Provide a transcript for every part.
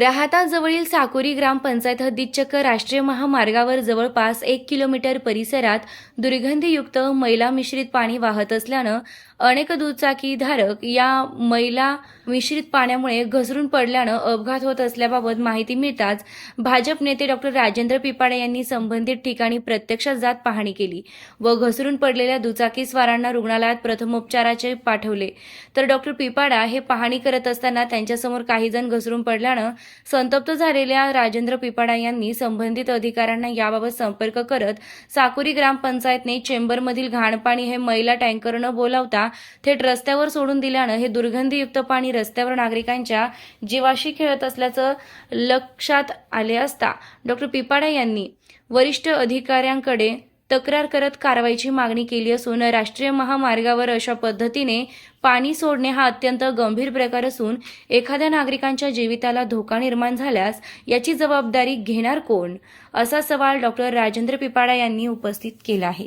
राहाताजवळील साकुरी ग्रामपंचायत हद्दीत चक्क राष्ट्रीय महामार्गावर जवळपास एक किलोमीटर परिसरात दुर्गंधीयुक्त मैला मिश्रित पाणी वाहत असल्यानं अनेक दुचाकीधारक या मैला मिश्रित पाण्यामुळे घसरून पडल्यानं अपघात होत असल्याबाबत माहिती मिळताच भाजप नेते डॉक्टर राजेंद्र पिपाडे यांनी संबंधित ठिकाणी प्रत्यक्षात जात पाहणी केली व घसरून पडलेल्या दुचाकीस्वारांना रुग्णालयात प्रथमोपचाराचे पाठवले. तर डॉक्टर पिपाडा हे पाहणी करत असताना त्यांच्यासमोर काही जण घसरून पडल्यानं संतप्त झालेल्या राजेंद्र पिपाडा यांनी संबंधित अधिकाऱ्यांना याबाबत संपर्क करत साकुरी ग्रामपंचायतने चेंबरमधील घाणपाणी हे मैला टँकर न बोलावता थेट रस्त्यावर सोडून दिल्यानं हे दुर्गंधीयुक्त पाणी रस्त्यावर नागरिकांच्या जीवाशी खेळत असल्याचं लक्षात आले असता डॉक्टर पिपाडा यांनी वरिष्ठ अधिकाऱ्यांकडे तक्रार करत कारवाईची मागणी केली असून राष्ट्रीय महामार्गावर अशा पद्धतीने पाणी सोडणे हा अत्यंत गंभीर प्रकार असून एखाद्या नागरिकांच्या जीविताला धोका निर्माण झाल्यास याची जबाबदारी घेणार कोण? असा सवाल डॉक्टर राजेंद्र पिपाडा यांनी उपस्थित केला आहे.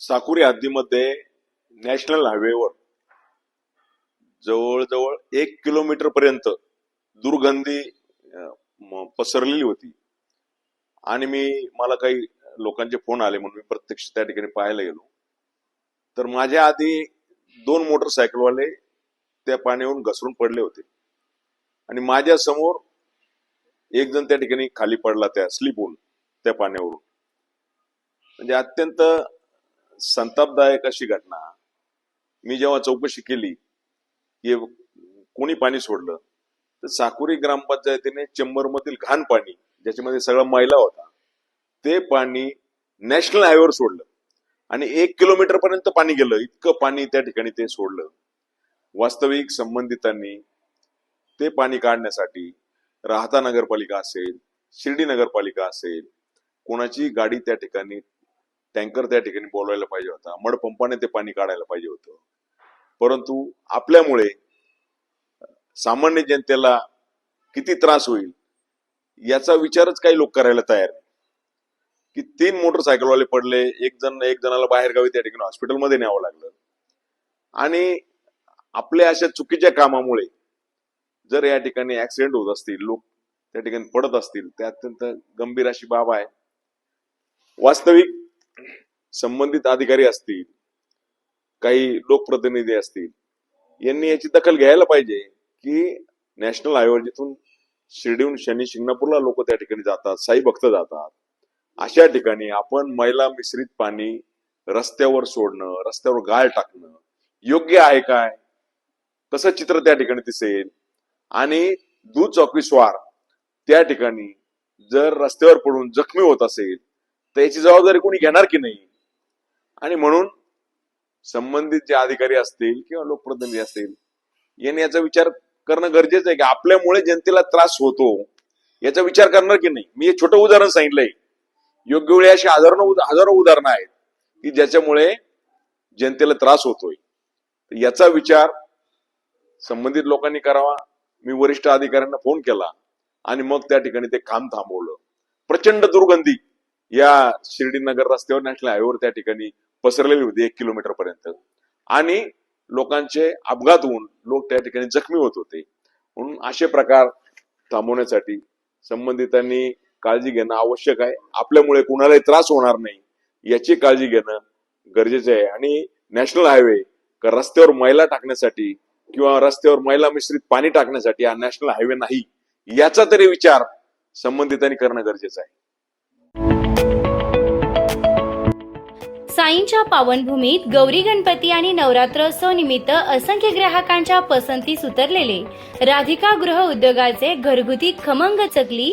साकुरी हद्दीमध्ये नॅशनल हायवेवर जवळजवळ एक किलोमीटर पर्यंत दुर्गंधी पसरलेली होती. आणि मी मला काही लोकांचे फोन आले म्हणून मी प्रत्यक्ष त्या ठिकाणी पाहायला गेलो. तर माझ्या आधी दोन मोटरसायकलवाले त्या पाण्यावरून घसरून पडले होते. आणि माझ्यासमोर एक जण त्या ठिकाणी खाली पडला त्या स्लिप होऊन त्या पाण्यावरून. म्हणजे अत्यंत संतापदायक अशी घटना. मी जेव्हा चौकशी केली की कोणी पाणी सोडलं तर साकुरी ग्रामपंचायतीने चेंबर मधील घाण पाणी ज्याच्यामध्ये सगळा मैला होता ते पाणी नॅशनल हायवेवर सोडलं. आणि एक किलोमीटर पर्यंत पाणी गेलं. इतकं पाणी त्या ठिकाणी ते सोडलं. वास्तविक संबंधितांनी ते पाणी काढण्यासाठी राहता नगरपालिका असेल शिर्डी नगरपालिका असेल कोणाची गाडी त्या ठिकाणी टँकर त्या ठिकाणी बोलवायला पाहिजे होता मडपंपाने ते पाणी काढायला पाहिजे होतं. परंतु आपल्यामुळे सामान्य जनतेला किती त्रास होईल याचा विचारच काही लोक करायला तयार नाही. की तीन मोटरसायकलवाले पडले एक जण एक जणाला बाहेर गावी त्या ठिकाणी हॉस्पिटलमध्ये न्यावं लागलं. आणि आपल्या अशा चुकीच्या कामामुळे जर या ठिकाणी ऍक्सिडेंट होत असतील लोक त्या ठिकाणी पडत असतील त्या अत्यंत गंभीर अशी बाब आहे. वास्तविक संबंधित अधिकारी असतील काही लोकप्रतिनिधी असतील यांनी याची दखल घ्यायला पाहिजे की नॅशनल हायवे जिथून शिर्डीहून शनी शिंगणापूरला लोक त्या ठिकाणी जातात साई भक्त जातात. अशा ठिकाणी आपण मैला मिश्रित पाणी रस्त्यावर सोडणं रस्त्यावर गाळ टाकणं योग्य आहे काय? तसं चित्र त्या ठिकाणी दिसेल? आणि दुचाकी स्वार त्या ठिकाणी जर रस्त्यावर पडून जखमी होत असेल तर याची जबाबदारी कोणी घेणार की नाही? आणि म्हणून संबंधित जे अधिकारी असतील किंवा लोकप्रतिनिधी असतील यांनी याचा विचार करणं गरजेचं आहे की आपल्यामुळे जनतेला त्रास होतो. याचा विचार करणार की नाही? मी हे छोटं उदाहरण सांगितलंय. योग्य वेळी अशी हजारो हजारो उदाहरणं आहेत की ज्याच्यामुळे जनतेला त्रास होतोय. याचा विचार संबंधित लोकांनी करावा. मी वरिष्ठ अधिकाऱ्यांना फोन केला आणि मग त्या ठिकाणी ते काम थांबवलं. प्रचंड दुर्गंधी या शिर्डी नगर रस्त्यावर नॅशनल हायवेवर त्या ठिकाणी पसरलेली होती एक किलोमीटर पर्यंत. आणि लोकांचे अपघात होऊन लोक त्या ठिकाणी जखमी होत होते. म्हणून असे प्रकार थांबवण्यासाठी संबंधितांनी काळजी घेणं आवश्यक आहे. आपल्यामुळे कुणालाही त्रास होणार नाही. याची काळजी घेणं गरजेचं आहे. आणि नॅशनल हायवे रस्त्यावर मैला टाकण्यासाठी किंवा रस्त्यावर मैला मिश्रित पाणी टाकण्यासाठी हा नॅशनल हायवे नाही. याचा तरी विचार संबंधितांनी करणं गरजेचं आहे. साईंच्या पावनभूमीत गौरी गणपती आणि नवरात्रोत्सव निमित्त असंख्य ग्राहकांच्या पसंतीस उतरलेले राधिका गृह उद्योगाचे घरगुती खमंग चकली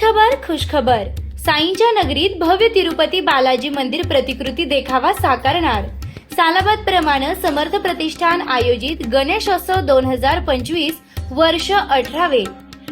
खुशखबर खुशखबर. साईंच्या नगरीत भव्य तिरुपती बालाजी मंदिर प्रतिकृती देखावा साकारणार. सालाबाद समर्थ प्रतिष्ठान आयोजित गणेशोत्सव दोन हजार पंचवीस वर्ष अठरावे.